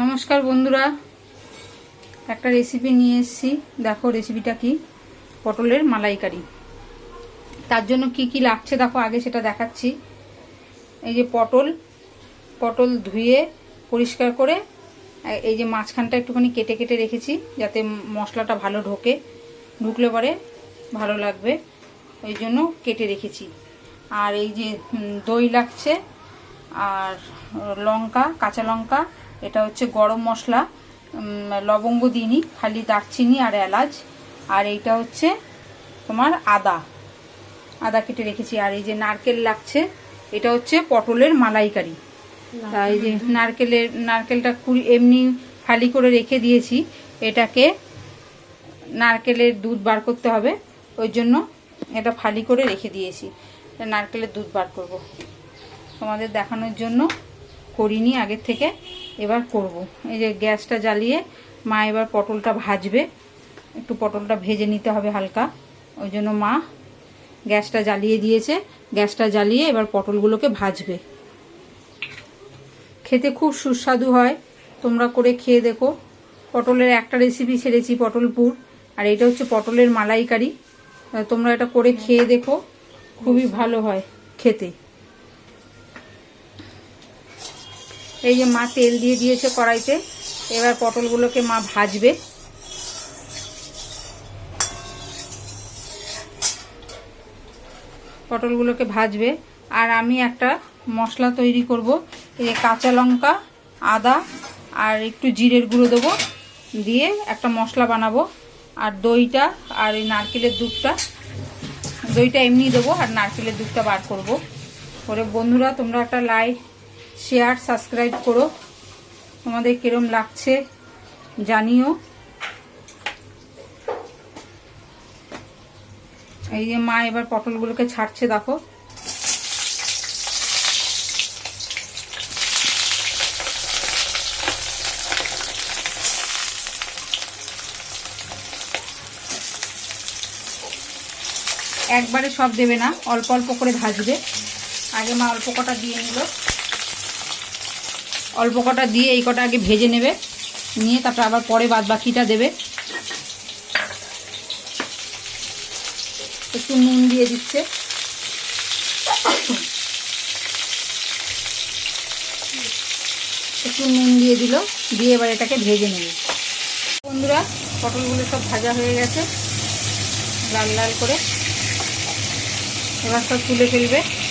নমস্কার বন্ধুরা। একটা রেসিপি নিয়ে এসেছি। দেখো রেসিপিটা কি? পটলের মালাইকারি। তার জন্য কি কি লাগছে দেখো, আগে সেটা দেখাচ্ছি। এই যে পটল পটল ধুয়ে পরিষ্কার করে, এই যে মাঝখানটা একটুখানি কেটে কেটে রেখেছি, যাতে মশলাটা ভালো ঢোকে। ঢুকলে পরে ভালো লাগবে। ওই জন্য কেটে রেখেছি। আর এই যে দই লাগছে, আর লঙ্কা, কাঁচা লঙ্কা এটা হচ্ছে গরম মশলা লবঙ্গ দিইনি খালি দারচিনি আর এলাচ। আর এইটা হচ্ছে তোমার আদা। আদা কেটে রেখেছি। আর এই যে নারকেল লাগছে এটা হচ্ছে পটলের মালাইকারি। তা এই যে নারকেলের নারকেলটা কুড়ি এমনি ফালি করে রেখে দিয়েছি। এটাকে নারকেলের দুধ বার করতে হবে। ওই জন্য এটা ফালি করে রেখে দিয়েছি। নারকেলের দুধ বার করব। তোমাদের দেখানোর জন্য করিনি আগের থেকে। এবার করব। এই যে গ্যাসটা জ্বালিয়ে মা এবার পটলটা ভাজবে। একটু পটলটা ভেজে নিতে হবে হালকা। ওই জন্য মা গ্যাসটা জ্বালিয়ে দিয়েছে। গ্যাসটা জ্বালিয়ে এবার পটলগুলোকে ভাজবে। খেতে খুব সুস্বাদু হয়। তোমরা করে খেয়ে দেখো। পটলের একটা রেসিপি ছেড়েছি পটলপুর আর এটা হচ্ছে পটলের মালাইকারি। তোমরা এটা করে খেয়ে দেখো। খুবই ভালো হয় খেতে। এই যে মা তেল দিয়ে দিয়েছে কড়াইতে, এবার পটলগুলোকে মা ভাজবে। পটলগুলোকে ভাজবে। আর আমি একটা মশলা তৈরি করব, এই যে কাঁচা লঙ্কা, আদা, আর একটু জিরের গুঁড়ো দেবো, দিয়ে একটা মশলা বানাবো। আর দইটা আর এই নারকেলের দুধটা, দইটা এমনি দেবো আর নারকেলের দুধটা বার করব। করে বন্ধুরা, তোমরা একটা লাইক শেয়ার সাবস্ক্রাইব করো। তোমাদের কিরম লাগছে জানিও। এই যে মা এবার পটলগুলোকে ছাড়ছে, দেখো। একবারে সব দেবে না, অল্প অল্প করে ভাজবে। আগে মা অল্প কটা দিয়ে নিল। অল্প কটা দিয়ে এই কটা আগে ভেজে নেবে। নিয়ে তারপর আবার পরে বাদ বাকিটা দেবে। একটু নুন দিয়ে দিচ্ছে। একটু নুন দিয়ে দিল, দিয়ে এবার এটাকে ভেজে নেবে। বন্ধুরা, পটলগুলো সব ভাজা হয়ে গেছে। লাল লাল করে। এবার সব তুলে ফেলবে।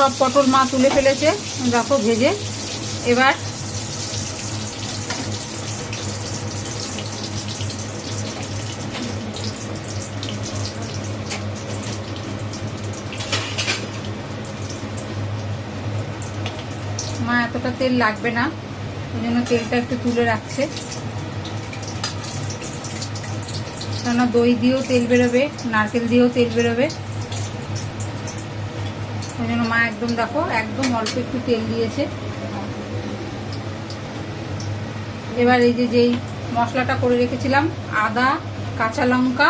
সব পটল মা তুলে ফেলেছে, দেখো ভেজে। এবার মা, এতটা তেল লাগবে না, ওই জন্য তেলটা একটু তুলে রাখছে। কেননা দই দিয়েও তেল বেরোবে, নারকেল দিয়েও তেল বেরোবে। ওই জন্য মা একদম দেখো, একদম অল্প একটু তেল দিয়েছে। এবার এই যে যেই মশলাটা করে রেখেছিলাম, আদা, কাঁচা লঙ্কা,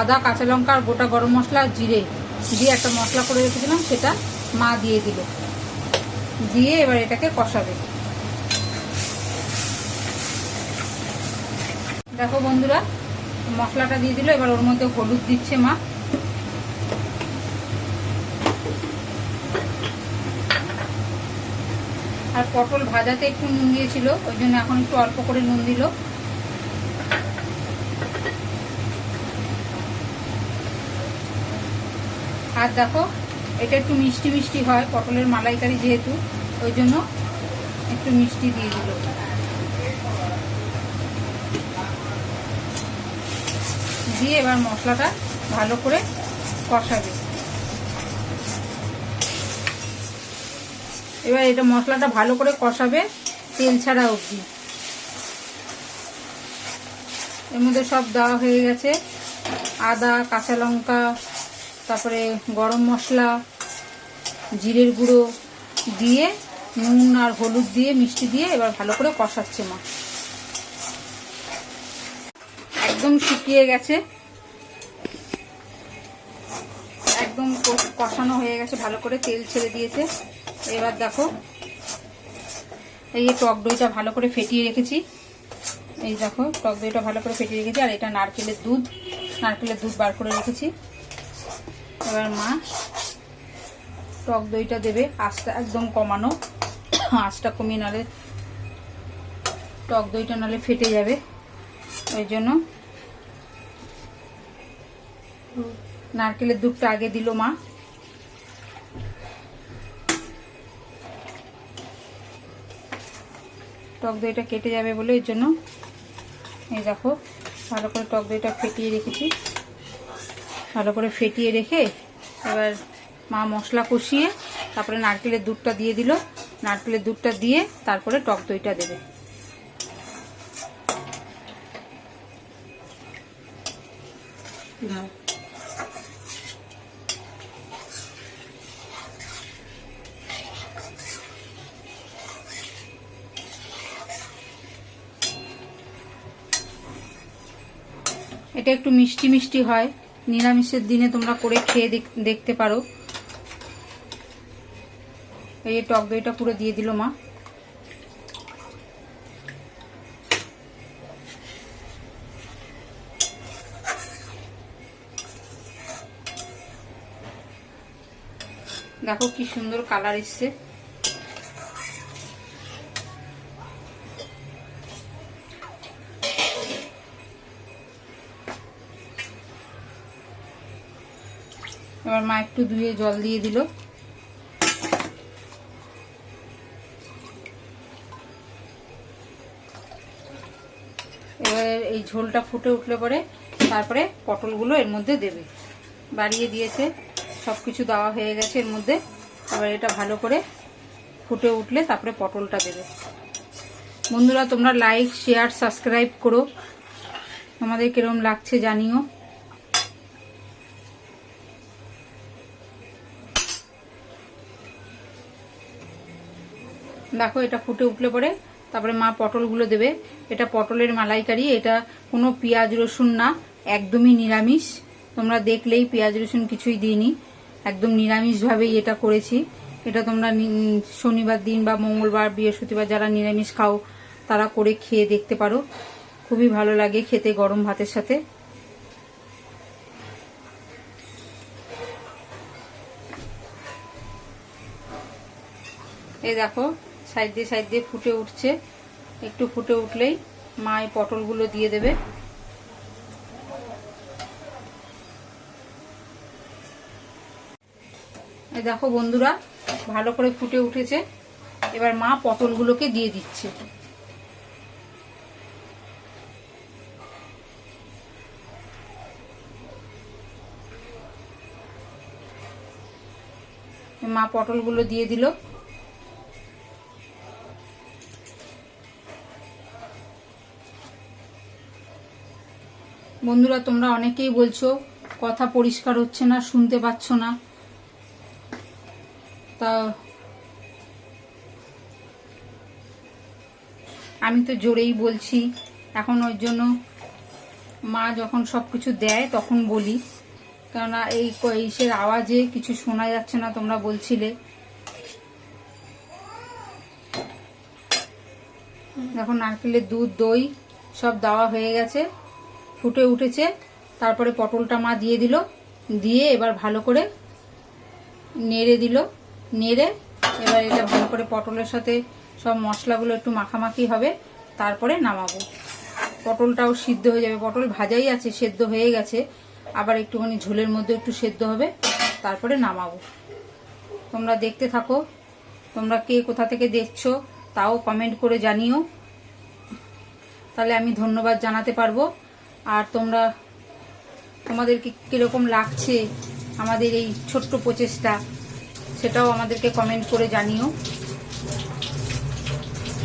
আদা, কাঁচা লঙ্কা আর গোটা গরম মশলা, জিরে দিয়ে একটা মশলা করে রেখেছিলাম, সেটা মা দিয়ে দিল। দিয়ে এবার এটাকে কষাবে। দেখো বন্ধুরা, মশলাটা দিয়ে দিল, এবার ওর মধ্যে হলুদ দিচ্ছে মা। আর পটল ভাজাতে একটু নুন দিয়েছিল, ওই জন্য এখন একটু অল্প করে নুন দিল। আর দেখো, এটা একটু মিষ্টি মিষ্টি হয়, পটলের মালাইকারি যেহেতু, ওই জন্য একটু মিষ্টি দিয়ে দিল। দিয়ে এবার মশলাটা ভালো করে কষাবে। এবার এটা মশলাটা ভালো করে কষাবে, তেল ছাড়া অবধি। এর মধ্যে সব দেওয়া হয়ে গেছে। আদা, কাঁচা লঙ্কা, তারপরে গরম মশলা, জিরের গুঁড়ো দিয়ে, নুন আর হলুদ দিয়ে, মিষ্টি দিয়ে এবার ভালো করে কষাচ্ছে মা। একদম শুকিয়ে গেছে। একদম কষ- কষানো হয়ে গেছে, ভালো করে তেল ছেড়ে দিয়েছে। এবার দেখো, এই যে টক দইটা ভালো করে ফেটিয়ে রেখেছি। এই দেখো, টক দইটা ভালো করে ফেটিয়ে রেখেছি, আর এটা নারকেলের দুধ নারকেলের দুধ বার করে রেখেছি। এবার মা টক দইটা দেবে আঁচটা একদম কমানো, আঁচটা কমিয়ে নালে টক দইটা নালে ফেটে যাবে। ওই জন্য নারকেলের দুধটা আগে দিল মা। টক দইটা কেটে যাবে বলে এর জন্য। এই দেখো, ভালো করে টক দইটা ফেটিয়ে রেখেছি। ভালো করে ফেটিয়ে রেখে এবার মা মশলা কষিয়ে তারপরে নারকেলের দুধটা দিয়ে দিল। নারকেলের দুধটা দিয়ে তারপরে টক দইটা দেবে। দাও। এটা একটু মিষ্টি মিষ্টি হয়। নিরামিষের দিনে তোমরা করে খেয়ে দেখ- দেখতে পারো। এই টক দইটা পুরো দিয়ে দিল মা। দেখো কি সুন্দর কালার এসছে। এবার মা একটু ধুয়ে জল দিয়ে দিল। এবার এই ঝোলটা ফুটে উঠলে পরে তারপরে পটলগুলো এর মধ্যে দেবে। বাড়িয়ে দিয়েছে সব কিছু দেওয়া হয়ে গেছে এর মধ্যে। এবার এটা ভালো করে ফুটে উঠলে তারপরে পটলটা দেবে। বন্ধুরা, তোমরা লাইক শেয়ার সাবস্ক্রাইব করো। আমাদের কিরম লাগছে জানিও। দেখো, এটা ফুটে উঠলে পরে তারপরে মা পটলগুলো দেবে। এটা পটলের মালাইকারি, এটা কোনো পেঁয়াজ রসুন না, একদমই নিরামিষ। তোমরা দেখলেই পেঁয়াজ রসুন কিছুই দিইনি। একদম নিরামিষভাবেই এটা করেছি। এটা তোমরা শনিবার দিন বা মঙ্গলবার, বৃহস্পতিবার যারা নিরামিষ খাও, তারা করে খেয়ে দেখতে পারো। খুবই ভালো লাগে খেতে গরম ভাতের সাথে। এই দেখো সাইড দিয়ে সাইড দিয়ে ফুটে উঠছে। একটু ফুটে উঠলেই মা এই পটলগুলো দিয়ে দেবে। দেখো বন্ধুরা, ভালো করে ফুটে উঠেছে। এবার মা পটলগুলোকে দিয়ে দিচ্ছে। মা পটলগুলো দিয়ে দিল। বন্ধুরা, তোমরা অনেকেই বলছো, কথা পরিষ্কার হচ্ছে না, শুনতে পাচ্ছ না। তা আমি তো জোরেই বলছি, এখন ওর জন্য মা যখন সব কিছু দেয়, তখন বলি। কেননা এই ইসের আওয়াজে কিছু শোনা যাচ্ছে না, তোমরা বলছিলে। দেখো, নারকেলের দুধ, দই সব দেওয়া হয়ে গেছে। ফুটে উঠেছে। তারপরে পটলটা মা দিয়ে দিল। দিয়ে এবার ভালো করে নেড়ে দিল। নেড়ে এবার এটা ভালো করে পটলের সাথে সব মশলাগুলো একটু মাখামাখি হবে। তারপরে নামাবো। পটলটাও সিদ্ধ হয়ে যাবে। পটল ভাজাই আছে, সেদ্ধ হয়ে গেছে। আবার একটুখানি ঝোলের মধ্যে একটু সেদ্ধ হবে। তারপরে নামাবো। তোমরা দেখতে থাকো। তোমরা কে কোথা থেকে দেখছ তাও কমেন্ট করে জানিও। তাহলে আমি ধন্যবাদ জানাতে পারব। আর তোমরা তোমাদের কি কীরকম লাগছে আমাদের এই ছোট্ট প্রচেষ্টা, সেটাও আমাদেরকে কমেন্ট করে জানিও।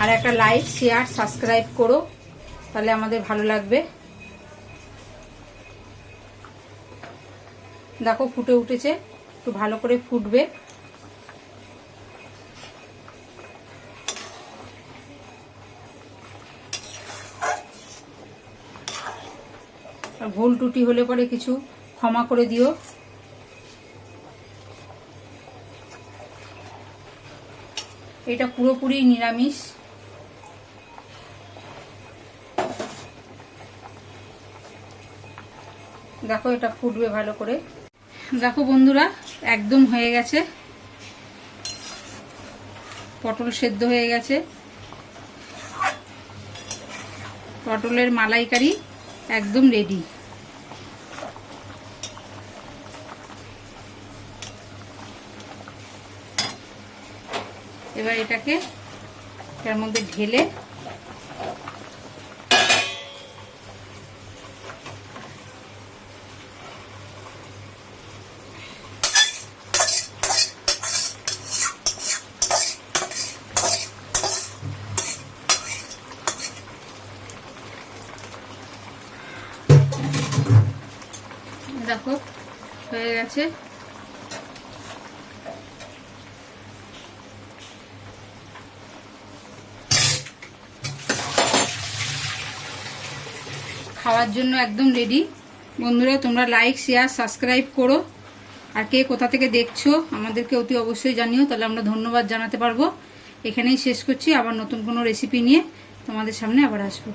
আর একটা লাইক শেয়ার সাবস্ক্রাইব করো, তাহলে আমাদের ভালো লাগবে। দেখো ফুটে উঠেছে, একটু ভালো করে ফুটবে। ভুল টুটি হলে পরে কিছু ক্ষমা করে দিও। এটা পুরোপুরি নিরামিষ। দেখো এটা ফুটবে ভালো করে। দেখো বন্ধুরা, একদম হয়ে গেছে। পটল সেদ্ধ হয়ে গেছে। পটলের মালাইকারি একদম রেডি এবার এটাকে এটার মধ্যে ঢেলে দেখো হয়ে গেছে। খাওয়ার জন্য একদম রেডি বন্ধুরা, তোমরা লাইক শেয়ার সাবস্ক্রাইব করো। আর কে কোথা থেকে দেখছ, আমাদেরকে অতি অবশ্যই জানিও। তাহলে আমরা ধন্যবাদ জানাতে পারব। এখানেই শেষ করছি। আবার নতুন কোনো রেসিপি নিয়ে তোমাদের সামনে আবার আসব।